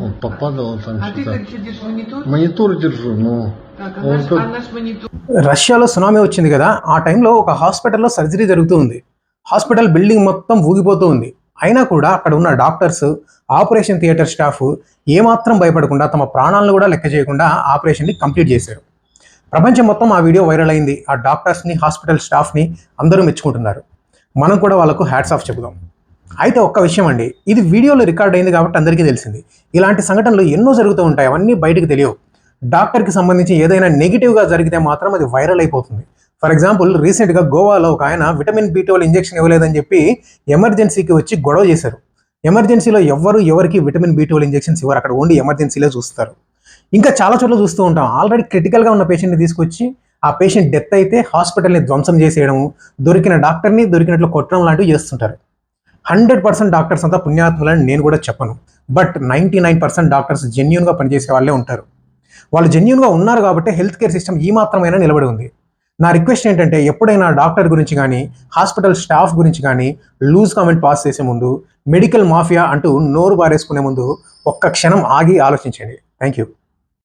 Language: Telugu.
Он попадал там А ты что-то. как что держишь монитор? Монитор держу, ну. Так, а Он наш, тут- а наш монитор? రష్యాలో సునామీ వచ్చింది కదా ఆ టైంలో ఒక హాస్పిటల్లో సర్జరీ జరుగుతూ ఉంది హాస్పిటల్ బిల్డింగ్ మొత్తం ఊగిపోతూ ఉంది అయినా కూడా అక్కడ ఉన్న డాక్టర్స్ ఆపరేషన్ థియేటర్ స్టాఫ్ ఏమాత్రం భయపడకుండా తమ ప్రాణాలను కూడా లెక్క చేయకుండా ఆపరేషన్ని కంప్లీట్ చేశారు ప్రపంచం మొత్తం ఆ వీడియో వైరల్ అయింది ఆ డాక్టర్స్ని హాస్పిటల్ స్టాఫ్ని అందరూ మెచ్చుకుంటున్నారు మనం కూడా వాళ్ళకు హ్యాట్స్ ఆఫ్ చెబుదాం అయితే ఒక్క విషయం అండి. ఇది వీడియోలో రికార్డ్ అయింది కాబట్టి అందరికీ తెలిసింది. ఇలాంటి సంఘటనలు ఎన్నో జరుగుతూ ఉంటాయి. అవన్నీ బయటకు తెలియవు. డాక్టర్కి సంబంధించి ఏదైనా నెగిటివ్గా జరిగితే మాత్రం అది వైరల్ అయిపోతుంది. ఫర్ ఎగ్జాంపుల్ రీసెంట్గా గోవాలో ఒక ఆయన విటమిన్ బి ట్వెల్వ్ ఇంజెక్షన్ ఇవ్వలేదని చెప్పి ఎమర్జెన్సీకి వచ్చి గొడవ చేశారు. ఎమర్జెన్సీలో ఎవ్వరు ఎవరికి విటమిన్ బి ట్వెల్వ్ ఇంజెక్షన్స్ ఇవ్వరు. అక్కడ ఓన్లీ ఎమర్జెన్సీలో చూస్తారు. ఇంకా చాలా చోట్ల చూస్తూ ఉంటాం. ఆల్రెడీ క్రిటికల్గా ఉన్న పేషెంట్ని తీసుకొచ్చి ఆ పేషెంట్ డెత్ అయితే హాస్పిటల్ని ధ్వంసం చేసేయడం దొరికిన డాక్టర్ని దొరికినట్లు కొట్టడం లాంటివి చేస్తుంటారు. హండ్రెడ్ పర్సెంట్ డాక్టర్స్ అంతా పుణ్యాత్ములని నేను కూడా చెప్పను. But ninety nine percent doctors జెన్యున్గా పనిచేసే వాళ్ళే ఉంటారు. వాళ్ళు జెన్యున్గా ఉన్నారు కాబట్టి హెల్త్ కేర్ సిస్టమ్ ఈ మాత్రమైనా నిలబడి ఉంది. నా రిక్వెస్ట్ ఏంటంటే ఎప్పుడైనా డాక్టర్ గురించి కానీ హాస్పిటల్ స్టాఫ్ గురించి కానీ లూజ్ కామెంట్ పాస్ చేసే ముందు మెడికల్ మాఫియా అంటూ నోరు బారేసుకునే ముందు ఒక్క క్షణం ఆగి ఆలోచించండి. Thank you.